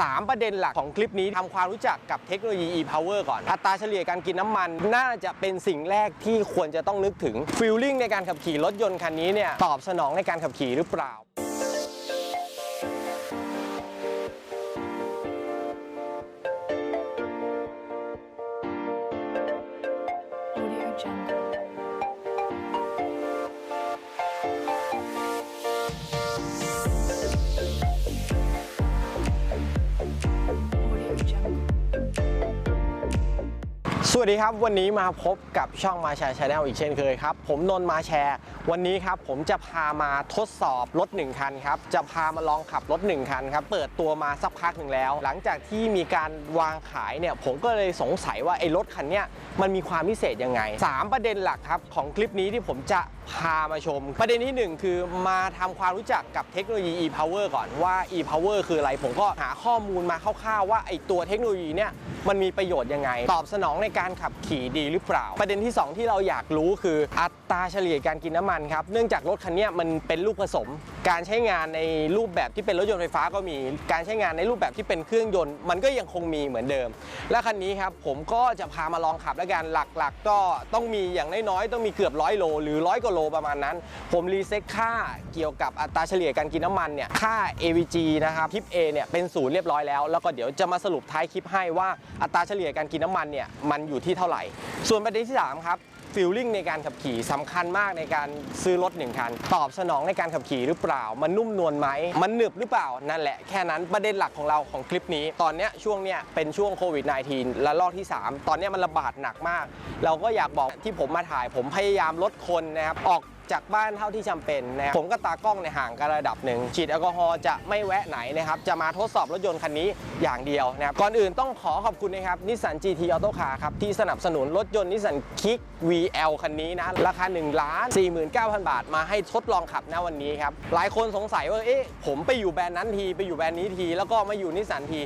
3 ประเด็นหลักของคลิปนี้ทำความรู้จักกับเทคโนโลยี e-power ก่อน อัตราเฉลี่ยการกินน้ำมัน น่าจะเป็นสิ่งแรกที่ควรจะต้องนึกถึงฟิลลิ่งในการขับขี่รถยนต์คันนี้เนี่ยตอบสนองในการขับขี่หรือเปล่า สวัสดีครับ วันนี้มาพบกับช่องมาแชร์ชาแนลอีกเช่นเคยครับ ผมนนท์มาแชร์ วันนี้ครับผมจะพามาทดสอบรถ1คันครับ จะพามาลองขับรถ1คันครับ เปิดตัวมาสักพักหนึ่งแล้ว หลังจากที่มีการวางขายเนี่ย ผมก็เลยสงสัยว่าไอ้รถคันเนี้ยมันมีความพิเศษยังไง 3 ประเด็นหลักครับของคลิปนี้ที่ผมจะพามาชม ประเด็นที่ 1 คือมาทำความรู้จักกับเทคโนโลยี e-power ก่อนว่า e-power คืออะไร ผมก็หาข้อมูลมาคร่าวๆว่าไอ้ตัวเทคโนโลยีเนี่ยมันมีประโยชน์ยังไง ตอบสนองในการขับขี่ดีหรือเปล่า ประเด็นที่ 2 ที่เราอยากรู้คืออัตราเฉลี่ยการกินน้ำมันครับ เนื่องจากรถคันนี้มันเป็นลูกผสม การใช้งานในรูปแบบที่เป็นรถยนต์ไฟฟ้าก็มี การใช้งานในรูปแบบที่เป็นเครื่องยนต์ มันก็ยังคงมีเหมือนเดิม และคันนี้ครับผมก็จะพามาลองขับแล้วกันหลักๆ ก็ต้องมีอย่างน้อยๆต้องมีเกือบร้อยโลหรือร้อยกว่าโลประมาณนั้น ผมรีเซ็ตค่าเกี่ยวกับอัตราเฉลี่ยการกินน้ำมันเนี่ยค่า AVG นะครับทิป A เนี่ยเป็นศูนย์เรียบร้อยแล้ว แล้วก็เดี๋ยวจะมาสรุปท้ายคลิปให้ว่าอัตราเฉลี่ยการกินน้ำมันเนี่ยมันอยู่ที่เท่าไหร่ ส่วนประเด็นที่ 3 ครับฟิลลิ่งในการขับขี่สำคัญมากในการซื้อรถหนึ่งคัน ตอบสนองในการขับขี่หรือเปล่า มันนุ่มนวลไหม มันหนึบหรือเปล่า นั่นแหละแค่นั้นประเด็นหลักของเราของคลิปนี้ ตอนนี้ช่วงเนี้ยเป็นช่วงโควิด -19 และลอกที่ 3 ตอนนี้มันระบาดหนักมาก เราก็อยากบอกที่ผมมาถ่ายผมพยายามลดคนนะครับออก จากบ้านเท่าที่จำเป็นนะครับผมกับตากล้องในห่างกันระดับหนึ่งฉีดแอลกอฮอล์จะไม่แวะไหนนะครับจะมาทดสอบรถยนต์คันนี้อย่างเดียวนะครับก่อนอื่นต้องขอขอบคุณนะครับนิสสัน GT Auto Car ครับที่สนับสนุนรถยนต์นิสสันคิก VL คันนี้นะราคา1ล้าน49,000 บาท มาให้ทดลองขับณวันนี้ครับหลายคนสงสัยว่าเอ๊ะผมไปอยู่แบรนด์นั้นทีไปอยู่แบรนด์นี้ที แล้วก็มาอยู่นิสสันที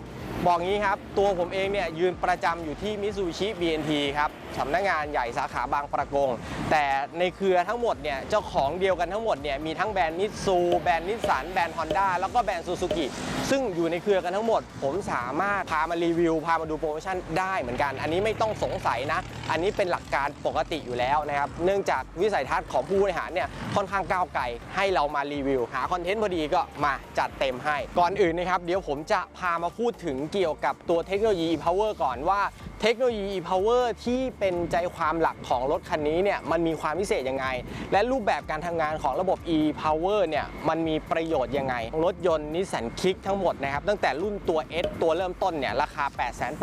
บอกงี้ครับตัวผมเองเนี่ยยืนประจำอยู่ที่มิซูบิชิ BNT ครับ สำนักงานใหญ่สาขาบางประกง แต่ในเครือทั้งหมดเนี่ยเจ้าของเดียวกันทั้งหมดเนี่ยมีทั้งแบรนด์นิสซูแบรนด์นิสสันแบรนด์ฮอนด้าแล้วก็แบรนด์ซูซูกิซึ่งอยู่ในเครือกันทั้งหมด ผมสามารถพามารีวิว พามาดูโปรโมชั่นได้เหมือนกัน อันนี้ไม่ต้องสงสัยนะ อันนี้เป็นหลักการปกติอยู่แล้วนะครับ เนื่องจากวิสัยทัศน์ของผู้บริหารเนี่ยค่อนข้างก้าวไกลให้เรามารีวิว หาคอนเทนต์พอดีก็มาจัดเต็มให้ ก่อนอื่นนะครับ เดี๋ยวผมจะพามาพูดถึงเกี่ยวกับตัวเทคโนโลยี e-power ก่อนว่า เทคโนโลยี e-power ที่เป็นใจความหลักของรถคันนี้เนี่ยมันมีความพิเศษยังไง และรูปแบบการทำงานของระบบ e-power เนี่ยมันมีประโยชน์ยังไง รถยนต์นิสสันคิกทั้งหมดนะครับตั้งแต่รุ่นตัว S ตัวเริ่มต้นเนี่ยราคา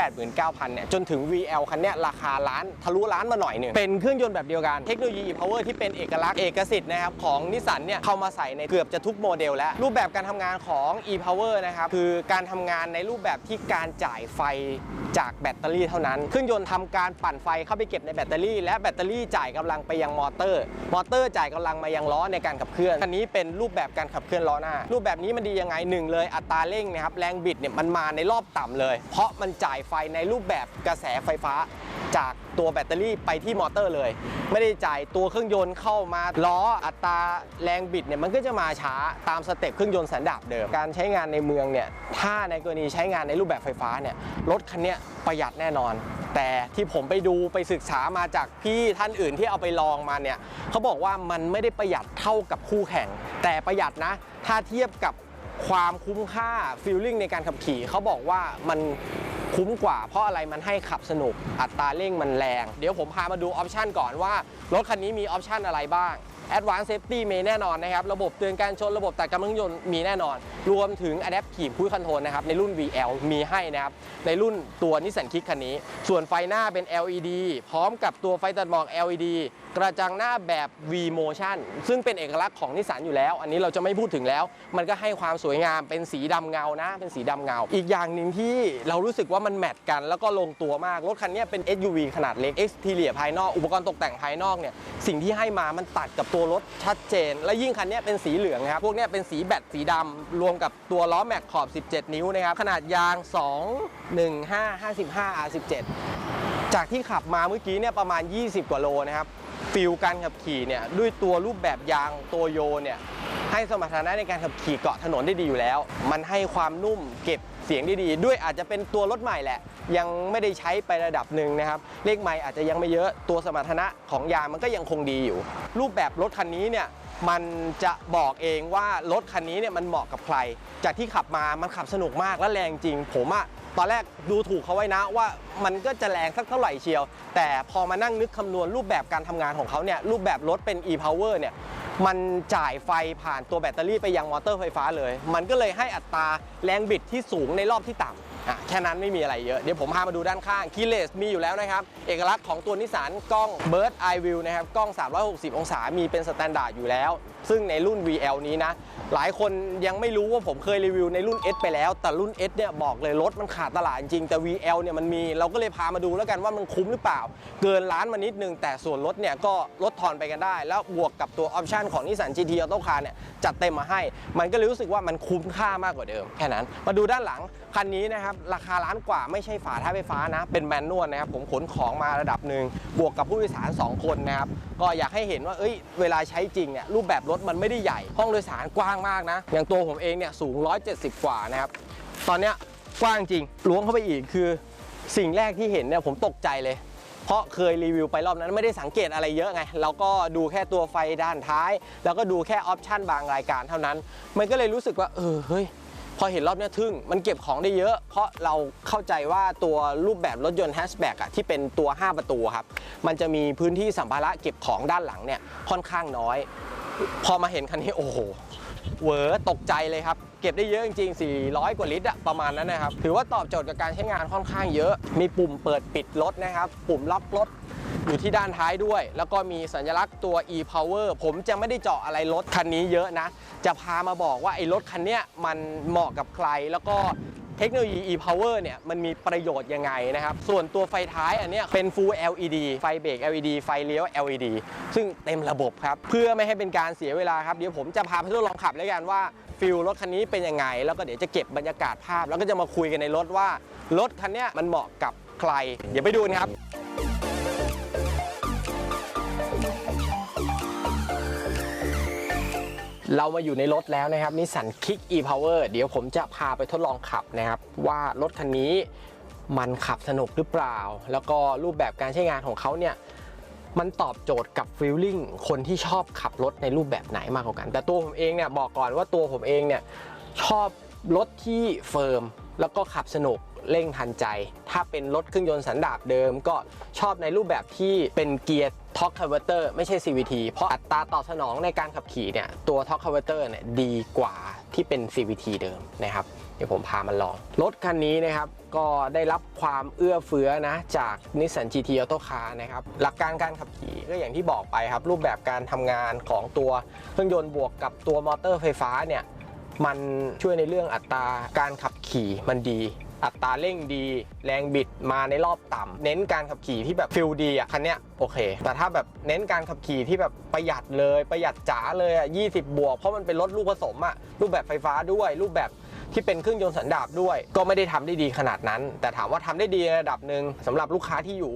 889,000เนี่ยจนถึง VL คันเนี้ยราคาล้านทะลุล้านมาหน่อยหนึ่งเป็นเครื่องยนต์แบบเดียวกันเทคโนโลยี e-power ที่เป็นเอกลักษณ์เอกสิทธิ์นะครับของนิสสันเนี่ยเข้ามาใส่ในเกือบจะทุกโมเดลแล้วรูปแบบการทำงานของ e-power นะครับคือการทำงานในรูปแบบที่การจ่ายไฟจากแบตเตอรี่เท่านั้นเครื่องยนต์ทำการปั่นไฟเข้าไปเก็บในแบตเตอรี่ และแบตเตอรี่จ่ายกำลังไปยังมอเตอร์ มอเตอร์จ่ายกำลังมายังล้อในการขับเคลื่อนคันนี้เป็นรูปแบบการขับเคลื่อนล้อหน้า รูปแบบนี้มันดียังไงหนึ่งเลยอัตราเร่งนะครับแรงบิดเนี่ยมันมาในรอบต่ำเลย เพราะมันจ่ายไฟในรูปแบบกระแสไฟฟ้า จากตัวแบตเตอรี่ไปที่มอเตอร์เลย ไม่ได้จ่ายตัวเครื่องยนต์เข้ามาล้ออัตราแรงบิดเนี่ยมันก็จะมาช้าตามสเต็ปเครื่องยนต์สันดาปเดิม การใช้งานในเมืองเนี่ยถ้าในกรณีใช้งานในรูปแบบไฟฟ้าเนี่ยรถคันนี้ประหยัดแน่นอน แต่ที่ผมไปดูไปศึกษามาจากพี่ท่านอื่นที่เอาไปลองมาเนี่ยเขาบอกว่ามันไม่ได้ประหยัดเท่ากับคู่แข่ง แต่ประหยัดนะ ถ้าเทียบกับ ความคุ้มค่าฟีลลิ่งในการขับขี่เขาบอกว่ามันคุ้มกว่าเพราะอะไรมันให้ขับสนุกอัตราเร่งมันแรง เดี๋ยวผมพามาดูออปชันก่อนว่ารถคันนี้มีออปชันอะไรบ้าง Advanced Safety มีแน่นอนนะครับ ระบบเตือนการชนระบบตัดกำลังยนต์มีแน่นอน รวมถึง Adaptive Cruise Control นะครับ ในรุ่น VL มีให้นะครับ ในรุ่นตัวนิสสันคิกคันนี้ ส่วนไฟหน้าเป็น LED พร้อมกับตัวไฟตัดหมอก LED กระจังหน้าแบบ V Motion ซึ่งเป็นเอกลักษณ์ของนิสสันอยู่แล้ว อันนี้เราจะไม่พูดถึงแล้ว มันก็ให้ความสวยงามเป็นสีดำเงานะ เป็นสีดำเงา อีกอย่างหนึ่งที่เรารู้สึกว่ามันแมทกัน แล้วก็ลงตัวมาก รถคันนี้เป็น SUV ขนาดเล็ก Exterior ภายนอก อุปกรณ์ตกแต่งภายนอกเนี่ย สิ่งที่ให้มามันตัดกับตัวรถชัดเจน และยิ่งคันนี้เป็นสีเหลืองนะครับ พวกนี้เป็นสีแบตสีดำรวมกับตัวล้อแม็กขอบ 17 นิ้วนะครับ ขนาดยาง 2 1 5 55 R17 จากที่ขับมาเมื่อกี้เนี่ยประมาณ 20 กว่าโลนะครับ ฟิลการขับขี่เนี่ยด้วยตัวรูปแบบยางตัวโยเนี่ยให้สมรรถนะในการขับขี่เกาะถนนได้ดีอยู่แล้ว มันให้ความนุ่มเก็บเสียงได้ดี ด้วยอาจจะเป็นตัวรถใหม่แหละ ยังไม่ได้ใช้ไประดับหนึ่งนะครับ เลขไมล์อาจจะยังไม่เยอะตัวสมรรถนะของยางมันก็ยังคงดีอยู่ รูปแบบรถคันนี้เนี่ยมันจะบอกเองว่ารถคันนี้เนี่ยมันเหมาะกับใคร จากที่ขับมามันขับสนุกมากและแรงจริง ผมอะ ตอนแรกดูถูกเขาไว้นะว่ามันก็จะแรงสักเท่าไหร่เชียว แต่พอมานั่งนึกคำนวณรูปแบบการทำงานของเขาเนี่ยรูปแบบรถเป็น e-power เนี่ยมันจ่ายไฟผ่านตัวแบตเตอรี่ไปยังมอเตอร์ไฟฟ้าเลย มันก็เลยให้อัตราแรงบิดที่สูงในรอบที่ต่ำอะแค่นั้นไม่มีอะไรเยอะ เดี๋ยวผมพามาดูด้านข้างคีเลสมีอยู่แล้วนะครับ เอกลักษณ์ของตัวนิสสันกล้อง Bird Eye View นะครับ กล้อง 360 องศา มีเป็นสแตนดาร์ดอยู่แล้ว ซึ่งในรุ่น VL นี้นะ หลายคนยังไม่รู้ว่าผมเคยรีวิวในรุ่น S ไปแล้ว แต่รุ่น S เนี่ยบอกเลยรถมันขาดตลาดจริงแต่ VL เนี่ยมันมีเราก็เลยพามาดูแล้วกันว่ามันคุ้มหรือเปล่า เกินล้านมานิดนึง แต่ส่วนลดเนี่ยก็ลดทอนไปกันได้ แล้วบวกกับตัวออปชันของนิสสัน GT Auto Car เนี่ยจัดเต็มมาให้ มันก็เลยรู้สึกว่ามันคุ้มค่ามากกว่าเดิมแค่นั้น มาดูด้านหลังคันนี้นะครับราคาล้านกว่าไม่ใช่ฝาท้ายไฟฟ้านะ เป็นแมนนวลนะครับผมขนของมาระดับหนึ่งบวกกับผู้โดยสาร 2 คนนะครับก็อยากให้เห็นว่าเอ้ยเวลาใช้จริงเนี่ยรูปแบบรถมันไม่ได้ใหญ่ ห้องโดยสารกว้างมากนะ อย่างตัวผมเองเนี่ยสูง 170 กว่านะครับ ตอนเนี้ยกว้างจริงล้วงเข้าไปอีกคือสิ่งแรกที่เห็นเนี่ยผมตกใจเลย เพราะเคยรีวิวไปรอบนั้นไม่ได้สังเกตอะไรเยอะไง เราก็ดูแค่ตัวไฟด้านท้าย แล้วก็ดูแค่ออปชันบางรายการเท่านั้น มันก็เลยรู้สึกว่าเออเฮ้ยพอเห็นรอบนี้ทึ่ง มันเก็บของได้เยอะ เพราะเราเข้าใจว่าตัวรูปแบบรถยนต์แฮชแบ็กอะที่เป็นตัว 5 ประตูครับ มันจะมีพื้นที่สัมภาระเก็บของด้านหลังเนี่ยค่อนข้างน้อย พอมาเห็นคันนี้โอ้โหเวอตกใจเลยครับ เก็บได้เยอะจริงๆ 400 กว่าลิตรอะประมาณนั้นนะครับ ถือว่าตอบโจทย์กับการใช้งานค่อนข้างเยอะ มีปุ่มเปิดปิดรถนะครับ ปุ่มล็อกรถอยู่ที่ด้านท้ายด้วย แล้วก็มีสัญลักษณ์ตัว e-power ผมจะไม่ได้เจาะอะไรรถคันนี้เยอะนะ จะพามาบอกว่าไอ้รถคันเนี้ยมันเหมาะกับใครแล้วก็ เทคโนโลยี e-power เนี่ยมันมีประโยชน์ยังไงนะครับ ส่วนตัวไฟท้ายอันเนี้ยเป็น full LED ไฟเบรก LED ไฟเลี้ยว LED ซึ่งเต็มระบบครับ เพื่อไม่ให้เป็นการเสียเวลาครับ เดี๋ยวผมจะพาไปทดลองขับแล้วกันว่าฟิลรถคันนี้เป็นยังไง แล้วก็เดี๋ยวจะเก็บบรรยากาศภาพ แล้วก็จะมาคุยกันในรถว่ารถคันเนี้ยมันเหมาะกับใคร เดี๋ยวไปดูกันครับ เรามาอยู่ในรถแล้วนะครับนิสสันคิก e-power เดี๋ยวผมจะพาไปทดลองขับนะครับ ว่ารถคันนี้มันขับสนุกหรือเปล่า แล้วก็รูปแบบการใช้งานของเขาเนี่ยมันตอบโจทย์กับฟีลลิ่งคนที่ชอบขับรถในรูปแบบไหนมากกว่ากัน แต่ตัวผมเองเนี่ยบอกก่อนว่าตัวผมเองเนี่ยชอบรถที่เฟิร์มแล้วก็ขับสนุก เร่งทันใจ ถ้าเป็นรถเครื่องยนต์สันดาปเดิมก็ชอบในรูปแบบที่เป็นเกียร์ท็อกค n v เวอร์เตอร์ไม่ใช่ CVT เพราะอัตราตอบสนองในการขับขี่เนี่ยตัวท็อกค n v เวอร์เตอร์เนี่ยดีกว่าที่เป็น CVT เดิมนะครับเดี๋ยวผมพามันลอง รถคันนี้นะครับก็ได้รับความเอื้อเฟื้อนะจาก Nissan GT Auto Car นะครับหลักการการขับขี่ก็อย่างที่บอกไปครับ รูปแบบการทำงานของตัวเครื่องยนต์บวกกับตัวมอเตอร์ไฟฟ้าเนี่ยมันช่วยในเรื่องอัตราการขับขี่มันดี อัตราเร่งดี แรงบิดมาในรอบต่ำเน้นการขับขี่ที่แบบฟิลดีอะคันเนี้ยโอเค แต่ถ้าแบบเน้นการขับขี่ที่แบบประหยัดเลยประหยัดจ๋าเลยอะ20บวก เพราะมันเป็นรถลูกผสมอะรูปแบบไฟฟ้าด้วย รูปแบบที่เป็นเครื่องยนต์สันดาปด้วย ก็ไม่ได้ทำได้ดีขนาดนั้น แต่ถามว่าทำได้ดีระดับหนึ่งสำหรับลูกค้าที่อยู่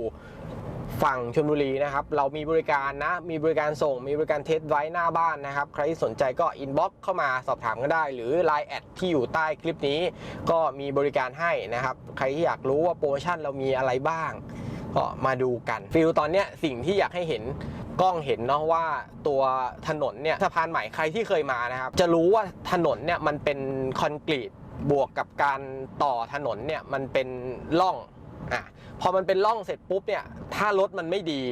ฝั่งชลบุรีนะครับ เรามีบริการนะ มีบริการส่ง มีบริการเทสไว้หน้าบ้านนะครับ ใครที่สนใจก็อินบ็อกเข้ามาสอบถามก็ได้ หรือ Line แอดที่อยู่ใต้คลิปนี้ ก็มีบริการให้นะครับ ใครที่อยากรู้ว่าโปรโมชั่นเรามีอะไรบ้าง ก็มาดูกัน ฟิลตอนเนี้ยสิ่งที่อยากให้เห็นกล้องเห็นเนาะว่าตัวถนนเนี่ยสะพานใหม่ใครที่เคยมานะครับ จะรู้ว่าถนนเนี่ยมันเป็นคอนกรีตบวกกับการต่อถนนเนี่ยมันเป็นร่อง อะพอมันเป็นร่องเสร็จปุ๊บเนี่ยถ้ารถมันไม่ดี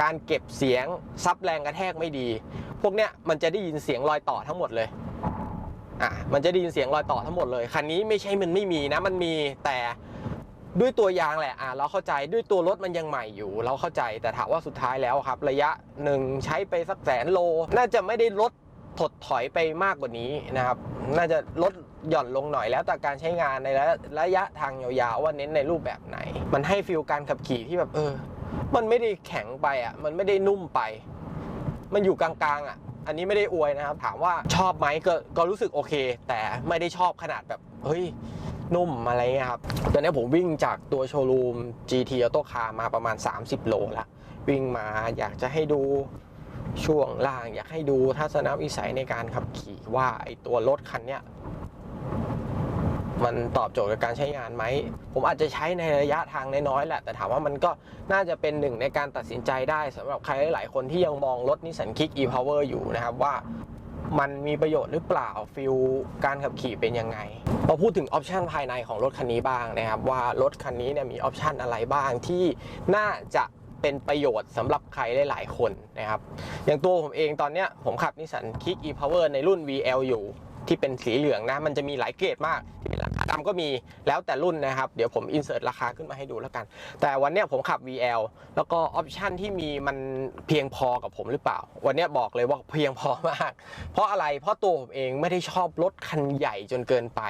การเก็บเสียงซับแรงกระแทกไม่ดี พวกเนี้ยมันจะได้ยินเสียงรอยต่อทั้งหมดเลยอะมันจะได้ยินเสียงรอยต่อทั้งหมดเลยคันนี้ไม่ใช่มันไม่มีนะมันมีแต่ด้วยตัวยางแหละอะเราเข้าใจด้วยตัวรถมันยังใหม่อยู่ เราเข้าใจแต่ถามว่าสุดท้ายแล้วครับ ระยะหนึ่งใช้ไปสักแสนโล น่าจะไม่ได้ลดถดถอยไปมากกว่านี้นะครับ น่าจะลด หย่อนลงหน่อยแล้วแต่การใช้งานในระระยะทางยาวๆว่าเน้นในรูปแบบไหน มันให้ฟิลการขับขี่ที่แบบเออ มันไม่ได้แข็งไปอะ มันไม่ได้นุ่มไป มันอยู่กลางๆอะ อันนี้ไม่ได้อวยนะครับ ถามว่าชอบไหมก็ก็รู้สึกโอเค แต่ไม่ได้ชอบขนาดแบบเฮ้ยนุ่มอะไรเงี้ยครับ ตอนนี้ผมวิ่งจากตัวโชว์รูม GT Auto Car มาประมาณ 30 โลละ วิ่งมาอยากจะให้ดูช่วงล่าง อยากให้ดูทัศนวิสัยในการขับขี่ว่าไอตัวรถคันเนี้ย มันตอบโจทย์กับการใช้งานไหม ผมอาจจะใช้ในระยะทางน้อยๆแหละ แต่ถามว่ามันก็น่าจะเป็นหนึ่งในการตัดสินใจได้สำหรับใครหลายๆคนที่ยังมองรถนิสสันคิก e-power อยู่นะครับว่ามันมีประโยชน์หรือเปล่าฟิลการขับขี่เป็นยังไงมาพูดถึงออปชันภายในของรถคันนี้บ้างนะครับ ว่ารถคันนี้เนี่ยมีออปชันอะไรบ้างที่น่าจะเป็นประโยชน์สำหรับใครหลายๆคนนะครับ อย่างตัวผมเองตอนเนี้ยผมขับนิสสันคิก e-power ในรุ่น VL อยู่ ที่เป็นสีเหลืองนะ มันจะมีหลายเกรดมากที่เป็นราคาดำก็มีแล้วแต่รุ่นนะครับ เดี๋ยวผมอินเสิร์ตราคาขึ้นมาให้ดูแล้วกัน แต่วันเนี้ยผมขับ VL แล้วก็ออปชันที่มีมันเพียงพอกับผมหรือเปล่า วันเนี้ยบอกเลยว่าเพียงพอมาก เพราะอะไรเพราะตัวผมเองไม่ได้ชอบรถคันใหญ่จนเกินไป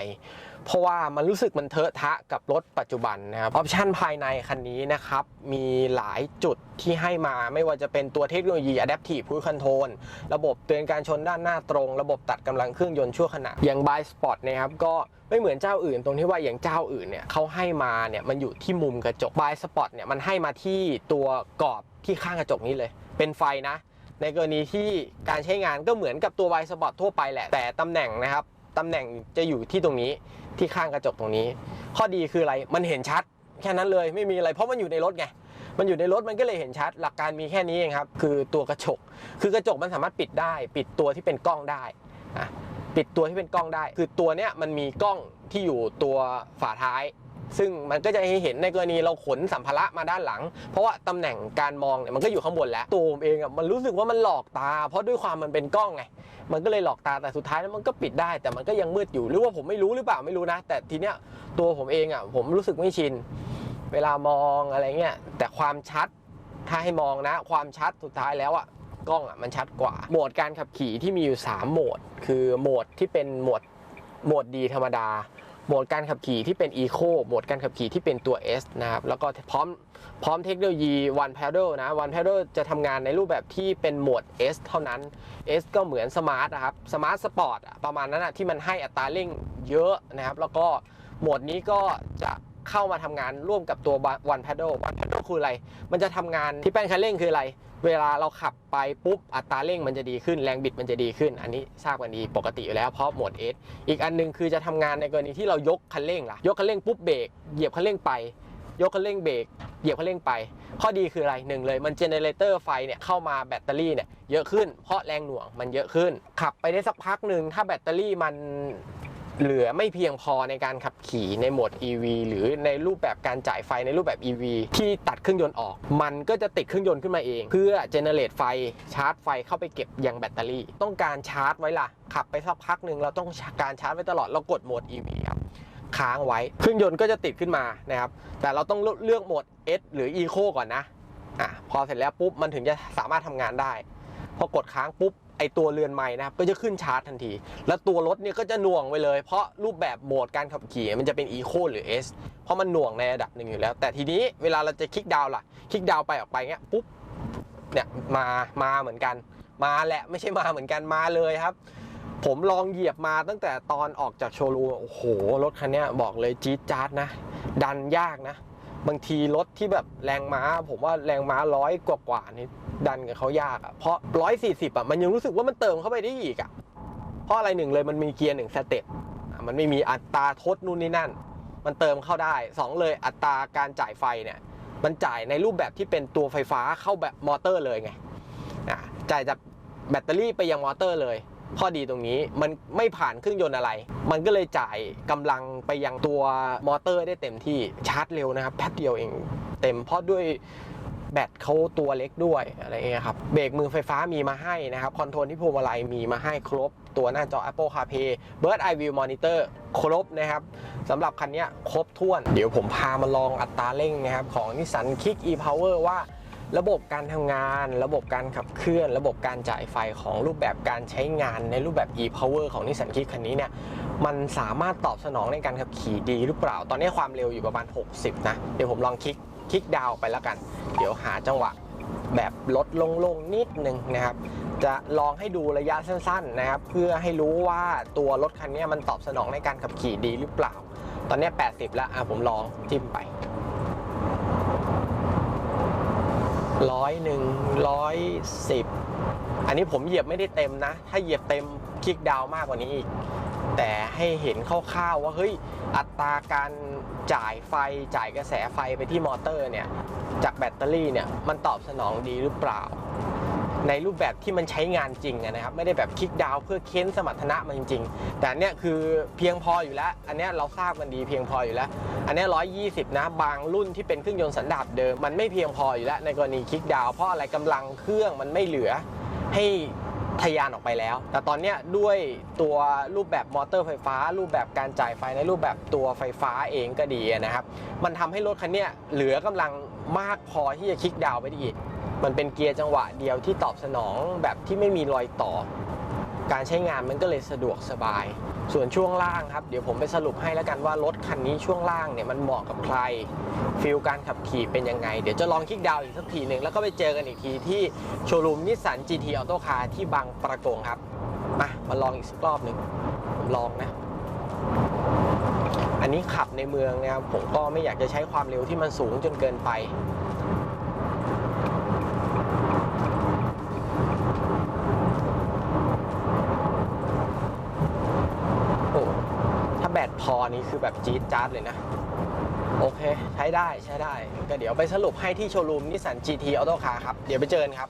เพราะว่ามันรู้สึกมันเทอะทะกับรถปัจจุบันนะครับ ออปชันภายในคันนี้นะครับ มีหลายจุดที่ให้มาไม่ว่าจะเป็นตัวเทคโนโลยี Adaptive Cruise Control ระบบเตือนการชนด้านหน้าตรง ระบบตัดกำลังเครื่องยนต์ชั่วขณะ อย่าง By Spot นะครับก็ไม่เหมือนเจ้าอื่นตรงที่ว่าอย่างเจ้าอื่นเนี่ยเขาให้มาเนี่ยมันอยู่ที่มุมกระจก By Spot เนี่ยมันให้มาที่ตัวกรอบที่ข้างกระจกนี้เลย เป็นไฟนะ ในกรณีที่การใช้งานก็เหมือนกับตัว By Spot ทั่วไปแหละแต่ตำแหน่งนะครับ ตำแหน่งจะอยู่ที่ตรงนี้ที่ข้างกระจกตรงนี้ ข้อดีคืออะไรมันเห็นชัด แค่นั้นเลยไม่มีอะไรเพราะมันอยู่ในรถไงมันอยู่ในรถมันก็เลยเห็นชัด หลักการมีแค่นี้เองครับคือตัวกระจก คือกระจกมันสามารถปิดได้ ปิดตัวที่เป็นกล้องได้ปิดตัวที่เป็นกล้องได้ คือตัวเนี้ยมันมีกล้องที่อยู่ตัวฝาท้าย ซึ่งมันก็จะให้เห็นในกรณีเราขนสัมภาระมาด้านหลัง เพราะว่าตำแหน่งการมองเนี่ยมันก็อยู่ข้างบนแล้วตัวผมเองอะมันรู้สึกว่ามันหลอกตา เพราะด้วยความมันเป็นกล้องไงมันก็เลยหลอกตาแต่สุดท้ายแล้วมันก็ปิดได้ แต่มันก็ยังมืดอยู่หรือว่าผมไม่รู้หรือเปล่าไม่รู้นะ แต่ทีเนี้ยตัวผมเองอะผมรู้สึกไม่ชินเวลามองอะไรเงี้ยแต่ความชัดถ้าให้มองนะ ความชัดสุดท้ายแล้วอะกล้องอะมันชัดกว่า โหมดการขับขี่ที่มีอยู่ 3 โหมด คือโหมดที่เป็นโหมดโหมดดีธรรมดา โหมดการขับขี่ที่เป็น Eco โหมดการขับขี่ที่เป็นตัว S นะครับ แล้วก็พร้อมพร้อมเทคโนโลยี One Pedal นะ One Pedal จะทำงานในรูปแบบที่เป็นโหมด S เท่านั้น S ก็เหมือนสมาร์ทนะครับสมาร์ทสปอร์ตประมาณนั้นนะที่มันให้อัตราเร่งเยอะนะครับ แล้วก็โหมดนี้ก็จะ เข้ามาทำงานร่วมกับตัว One Pedal One Pedal คืออะไร มันจะทำงานที่แป้นคันเร่งคืออะไร เวลาเราขับไปปุ๊บอัตราเร่งมันจะดีขึ้นแรงบิดมันจะดีขึ้น อันนี้ทราบกันดีปกติอยู่แล้วเพราะโหมด S อีกอันหนึงคือจะทำงานในกรณีที่เรายกคันเร่งล่ะยกคันเร่งปุ๊บเบรกเหยียบคันเร่งไป ยกคันเร่งเบรกเหยียบคันเร่งไป ข้อดีคืออะไรหนึ่งเลยมันเจเนเรเตอร์ไฟเนี่ยเข้ามาแบตเตอรี่เนี่ยเยอะขึ้น เพราะแรงหน่วงมันเยอะขึ้น ขับไปได้สักพักหนึ่งถ้าแบตเตอรี่มัน เหลือไม่เพียงพอในการขับขี่ในโหมด EV หรือในรูปแบบการจ่ายไฟในรูปแบบ EV ที่ตัดเครื่องยนต์ออก มันก็จะติดเครื่องยนต์ขึ้นมาเอง เพื่อเจเนเรตไฟชาร์จไฟเข้าไปเก็บยังแบตเตอรี่ ต้องการชาร์จไว้ล่ะ ขับไปสักพักหนึ่งเราต้องการชาร์จไว้ตลอดเรากดโหมด EV ครับค้างไว้เครื่องยนต์ก็จะติดขึ้นมานะครับแต่เราต้องเลือกโหมด S หรือ Eco ก่อนนะอะพอเสร็จแล้วปุ๊บมันถึงจะสามารถทำงานได้ พอกดค้างปุ๊บ ไอตัวเรือนไม้นะครับก็จะขึ้นชาร์จทันที แล้วตัวรถเนี่ยก็จะหน่วงไปเลย เพราะรูปแบบโหมดการขับขี่มันจะเป็น Eco หรือ S เพราะมันหน่วงในระดับหนึ่งอยู่แล้ว แต่ทีนี้เวลาเราจะคลิกดาวล่ะ คลิกดาวไปออกไปเงี้ยปุ๊บเนี่ยมามาเหมือนกัน มาแหละไม่ใช่มาเหมือนกันมาเลยครับ ผมลองเหยียบมาตั้งแต่ตอนออกจากโชว์รูมโอ้โหรถคันนี้บอกเลยจี๊ดจ๊าดนะ ดันยากนะ บางทีรถที่แบบแรงม้า ผมว่าแรงม้าร้อยกว่ากว่าๆนี่ดันกับเขายากอะ่ะเพราะร้อยสี่สิบอะมันยังรู้สึกว่ามันเติมเข้าไปได้อีกอะ่ะเพราะอะไรหนึ่งเลยมันมีเกียร์หนึ่งสเต็ปมันไม่มีอัตราทดนู่นนี่นั่น มันเติมเข้าได้สองเลยอัตราการจ่ายไฟเนี่ยมันจ่ายในรูปแบบที่เป็นตัวไฟฟ้าเข้าแบบมอเตอร์เลยไงจ่ายจากแบตเตอรี่ไปยังมอเตอร์เลย ข้อดีตรงนี้มันไม่ผ่านเครื่องยนต์อะไร มันก็เลยจ่ายกำลังไปยังตัวมอเตอร์ได้เต็มที่ชาร์จเร็วนะครับแป๊บเดียวเองเต็มเพราะด้วยแบตเขาตัวเล็กด้วยอะไรเงี้ยครับ เบรกมือไฟฟ้ามีมาให้นะครับ คอนโทรลที่พวงมาลัยมีมาให้ครบ ตัวหน้าจอ Apple CarPlay Bird Eye View Monitor ครบนะครับสำหรับคันนี้ครบถ้วน เดี๋ยวผมพามาลองอัตราเร่งนะครับ ของ Nissan Kick e-Power ว่า ระบบการทำงาน ระบบการขับเคลื่อน ระบบการจ่ายไฟของรูปแบบการใช้งานในรูปแบบ e-power ของนิสสันคิกคันนี้เนี่ยมันสามารถตอบสนองในการขับขี่ดีหรือเปล่า ตอนนี้ความเร็วอยู่ประมาณ 60 นะ เดี๋ยวผมลองคลิกคลิกดาวไปแล้วกัน เดี๋ยวหาจังหวะแบบลดลงๆนิดนึงนะครับ จะลองให้ดูระยะสั้นๆนะครับ เพื่อให้รู้ว่าตัวรถคันนี้มันตอบสนองในการขับขี่ดีหรือเปล่า ตอนนี้ 80 แล้วอะผมลองจิ้มไป ร้อยหนึ่งร้อยสิบอันนี้ผมเหยียบไม่ได้เต็มนะ ถ้าเหยียบเต็มคลิกดาวมากกว่านี้อีก แต่ให้เห็นคร่าวๆว่าเฮ้ยอัตราการจ่ายไฟจ่ายกระแสไฟไปที่มอเตอร์เนี่ย จากแบตเตอรี่เนี่ย มันตอบสนองดีหรือเปล่า ในรูปแบบที่มันใช้งานจริงนะครับ ไม่ได้แบบคลิกดาวเพื่อเค้นสมรรถนะมันจริง ๆ แต่เนี้ยคือเพียงพออยู่แล้ว อันเนี้ยเราทราบกันดีเพียงพออยู่แล้ว อันเนี้ร้อยยี่สิบนะ บางรุ่นที่เป็นเครื่องยนต์สันดาปเดิม มันไม่เพียงพออยู่แล้วในกรณีคลิกดาวเพราะอะไรกำลังเครื่องมันไม่เหลือให้ทะยานออกไปแล้ว แต่ตอนเนี้ยด้วยตัวรูปแบบมอเตอร์ไฟฟ้า รูปแบบการจ่ายไฟในรูปแบบตัวไฟฟ้าเองก็ดีนะครับ มันทำให้รถคันเนี้ยเหลือกำลัง มากพอที่จะคลิกดาวไปได้อีก มันเป็นเกียร์จังหวะเดียวที่ตอบสนองแบบที่ไม่มีรอยต่อ การใช้งานมันก็เลยสะดวกสบาย ส่วนช่วงล่างครับ เดี๋ยวผมไปสรุปให้แล้วกันว่ารถคันนี้ช่วงล่างเนี่ยมันเหมาะกับใครฟิลการขับขี่เป็นยังไง เดี๋ยวจะลองคลิกดาวอีกสักทีหนึ่งแล้วก็ไปเจอกันอีกทีที่โชว์รูมนิสสัน GT Auto Car ที่บางประกงครับมามาลองอีกสักรอบหนึ่งผมลองนะ นนี้ขับในเมืองนะครับผมก็ไม่อยากจะใช้ความเร็วที่มันสูงจนเกินไปโอ้ถ้าแบตพอนี้คือแบบจี๊ดจ๊าดเลยนะ โอเค ใช้ได้ใช้ได้ ก็เดี๋ยวไปสรุปให้ที่โชว์รูมนิสสัน GT Auto Car ครับ เดี๋ยวไปเจอกันครับ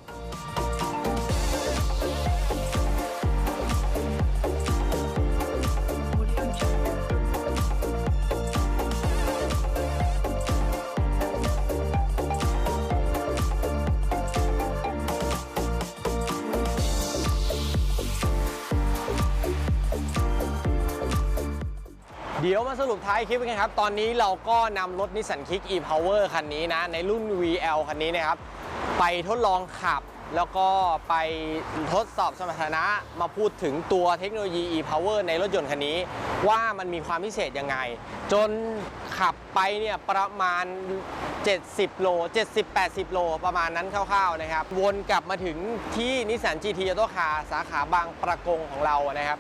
ดี๋ยวมาสรุปท้ายคลิปกันครับ ตอนนี้เราก็นำรถนิสสันคิก e-power คันนี้นะ ในรุ่น VL คันนี้นะครับ ไปทดลองขับ แล้วก็ไปทดสอบสมรรถนะ มาพูดถึงตัวเทคโนโลยี e-power ในรถยนต์คันนี้ ว่ามันมีความพิเศษยังไง จนขับไปเนี่ยประมาณ 70 โล 70-80 โล ประมาณนั้นคร่าวๆนะครับ วนกลับมาถึงที่นิสสัน GT Auto Car สาขาบางประกงของเรานะครับ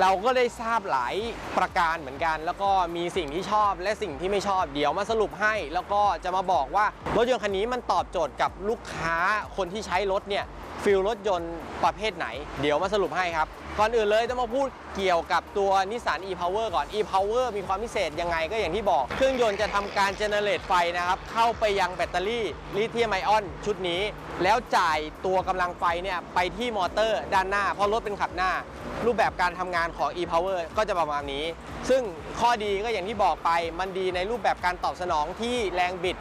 เราก็ได้ทราบหลายประการเหมือนกัน แล้วก็มีสิ่งที่ชอบและสิ่งที่ไม่ชอบเดี๋ยวมาสรุปให้ แล้วก็จะมาบอกว่ารถยนต์คันนี้มันตอบโจทย์กับลูกค้าคนที่ใช้รถเนี่ยฟิลรถยนต์ประเภทไหน เดี๋ยวมาสรุปให้ครับ ก่อนอื่นเลยต้องมาพูดเกี่ยวกับตัวนิสสัน e-power ก่อน e-power มีความพิเศษยังไงก็อย่างที่บอก เครื่องยนต์จะทำการเจเนเรตไฟนะครับ เข้าไปยังแบตเตอรี่ลิเธียมไอออนชุดนี้ แล้วจ่ายตัวกำลังไฟเนี่ยไปที่มอเตอร์ด้านหน้า เพราะรถเป็นขับหน้า รูปแบบการทำงานของ e-power ก็จะประมาณนี้ ซึ่งข้อดีก็อย่างที่บอกไปมันดีในรูปแบบการตอบสนองที่แรงบิด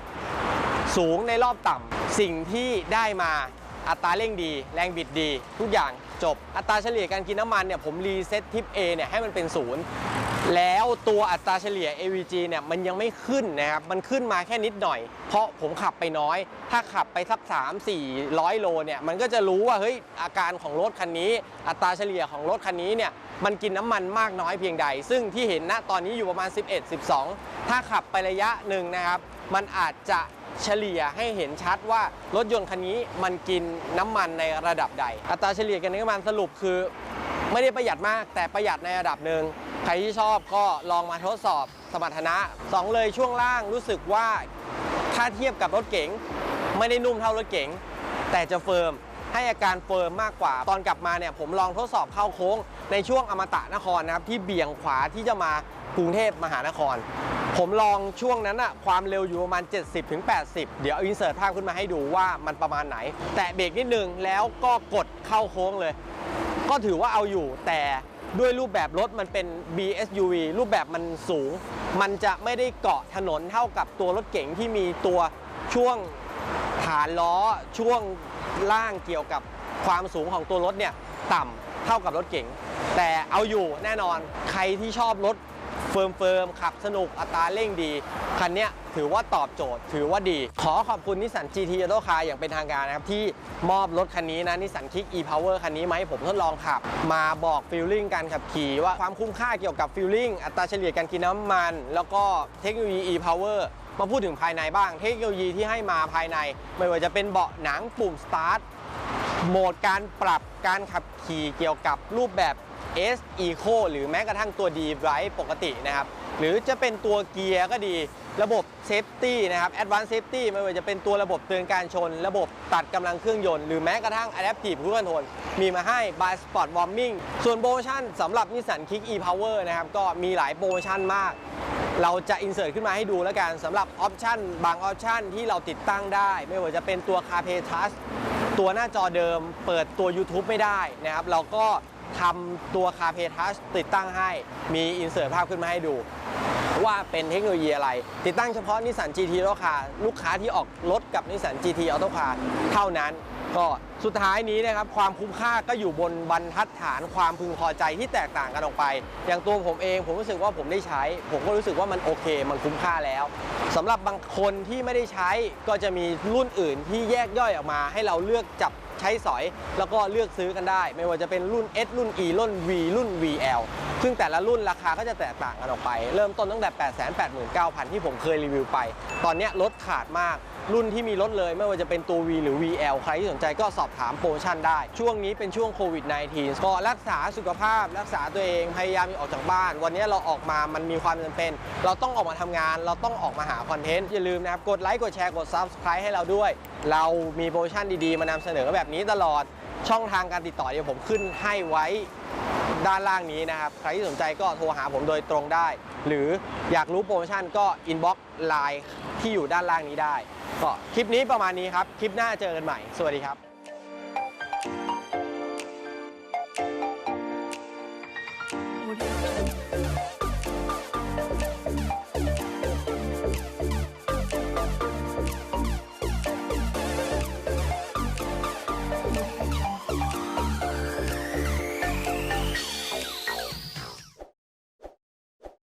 สูงในรอบต่ำสิ่งที่ได้มาอัตราเร่งดี แรงบิดดี ทุกอย่าง จบ อัตราเฉลี่ยการกินน้ำมันเนี่ยผมรีเซ็ตทิป A เนี่ยให้มันเป็นศูนย์แล้วตัวอัตราเฉลี่ย AVG เนี่ยมันยังไม่ขึ้นนะครับ มันขึ้นมาแค่นิดหน่อย เพราะผมขับไปน้อย ถ้าขับไปสัก 3 400 โลเนี่ย มันก็จะรู้ว่าเฮ้ยอาการของรถคันนี้ อัตราเฉลี่ยของรถคันนี้เนี่ยมันกินน้ำมันมากน้อยเพียงใด ซึ่งที่เห็นณตอนนี้อยู่ประมาณ 11 12 ถ้าขับไประยะหนึ่งนะครับ มันอาจจะ เฉลี่ยให้เห็นชัดว่ารถยนต์คันนี้มันกินน้ำมันในระดับใด อัตราเฉลี่ยกันนน้ำมันสรุปคือ ไม่ได้ประหยัดมาก แต่ประหยัดในระดับหนึ่งใครที่ชอบก็ลองมาทดสอบสมรรถนะสองเลยช่วงล่างรู้สึกว่าถ้าเทียบกับรถเก๋งไม่ได้นุ่มเท่ารถเก๋งแต่จะเฟิร์ม ให้อาการเฟิร์มมากกว่า ตอนกลับมาเนี่ยผมลองทดสอบเข้าโค้ง ในช่วงอมตะนครนะครับที่เบี่ยงขวาที่จะมากรุงเทพมหานคร ผมลองช่วงนั้นอะความเร็วอยู่ประมาณ 70-80ถึง80เดี๋ยวอินเสิร์ตภาพขึ้นมาให้ดูว่ามันประมาณไหน แตะเบรกนิดนึงแล้วก็กดเข้าโค้งเลย ก็ถือว่าเอาอยู่แต่ด้วยรูปแบบรถมันเป็น BSUV รูปแบบมันสูง มันจะไม่ได้เกาะถนนเท่ากับตัวรถเก๋งที่มีตัวช่วงฐานล้อช่วง ล่างเกี่ยวกับความสูงของตัวรถเนี่ยต่ำเท่ากับรถเก๋งแต่เอาอยู่แน่นอนใครที่ชอบรถเฟิร์มเฟิร์มขับสนุกอัตราเร่งดี คันนี้ถือว่าตอบโจทย์ ถือว่าดี ขอขอบคุณนิสสัน GT Auto Car อย่างเป็นทางการนะครับ ที่มอบรถคันนี้นะนิสสันคิก e-power คันนี้มาให้ผมทดลองขับ มาบอกฟีลลิ่งการขับขี่ว่าความคุ้มค่าเกี่ยวกับฟีลลิ่งอัตราเฉลี่ยการกินน้ำมัน แล้วก็เทคโนโลยี e-power มาพูดถึงภายในบ้าง เทคโนโลยีที่ให้มาภายใน ไม่ว่าจะเป็นเบาะหนังปุ่ม start โหมดการปรับการขับขี่เกี่ยวกับรูปแบบ S Eco หรือแม้กระทั่งตัว D Drive ปกตินะครับ หรือจะเป็นตัวเกียร์ก็ดี ระบบเซฟตี้นะครับ Advanced Safety ไม่ว่าจะเป็นตัวระบบเตือนการชน ระบบตัดกำลังเครื่องยนต์ หรือแม้กระทั่ง Adaptive Cruise Control มีมาให้ by Spot Warming ส่วนโปรโมชั่นสำหรับ Nissan Kick e-Power นะครับ ก็มีหลายโปรโมชั่นมาก เราจะอินเสิร์ตขึ้นมาให้ดูแล้วกันสำหรับออปชันบางออปชันที่เราติดตั้งได้ ไม่ว่าจะเป็นตัว CarPlay Touch ตัวหน้าจอเดิม เปิดตัว YouTube ไม่ได้นะครับ เราก็ทำตัว CarPlay Touch ติดตั้งให้มีอินเสิร์ตภาพขึ้นมาให้ดู ว่าเป็นเทคโนโลยีอะไร ติดตั้งเฉพาะนิสสัน GT Auto Car ลูกค้าที่ออกรถกับนิสสัน GT Auto Car เท่านั้น ก็สุดท้ายนี้นะครับความคุ้มค่าก็อยู่บนบรรทัดฐานความพึงพอใจที่แตกต่างกันออกไป อย่างตัวผมเองผมรู้สึกว่าผมได้ใช้ ผมก็รู้สึกว่ามันโอเค มันคุ้มค่าแล้วสำหรับบางคนที่ไม่ได้ใช้ก็จะมีรุ่นอื่นที่แยกย่อยออกมา ให้เราเลือกจับใช้สอย แล้วก็เลือกซื้อกันได้ ไม่ว่าจะเป็นรุ่น S รุ่น E รุ่น V รุ่น VL ซึ่งแต่ละรุ่นราคาก็จะแตกต่างกันออกไป เริ่มต้นตั้งแต่ 889,000 ที่ผมเคยรีวิวไป ตอนนี้ลดขาดมาก รุ่นที่มีลดเลย ไม่ว่าจะเป็นตัว V หรือ VL ใครที่สนใจก็สอบถามโปรโมชั่นได้ ช่วงนี้เป็นช่วงโควิด -19 ก็รักษาสุขภาพ รักษาตัวเอง พยายามอย่ออกจากบ้าน วันนี้เราออกมามันมีความจำเป็น เราต้องออกมาทำงาน เราต้องออกมาหาคอนเทนต์ อย่าลืมนะครับ กดไลค์ กดแชร์ กด Subscribe ให้เราด้วย เรามีโปรโมชั่นดีๆ มานำเสนอแบบนี้ตลอด ช่องทางการติดต่อเดี๋ยวผมขึ้นให้ไว้ด้านล่างนี้นะครับ ใครที่สนใจก็โทรหาผมโดยตรงได้ หรืออยากรู้โปรโมชั่นก็อินบ็อกซ์ไลน์ที่อยู่ด้านล่างนี้ได้ ก็คลิปนี้ประมาณนี้ครับ คลิปหน้าเจอกันใหม่ สวัสดีครับ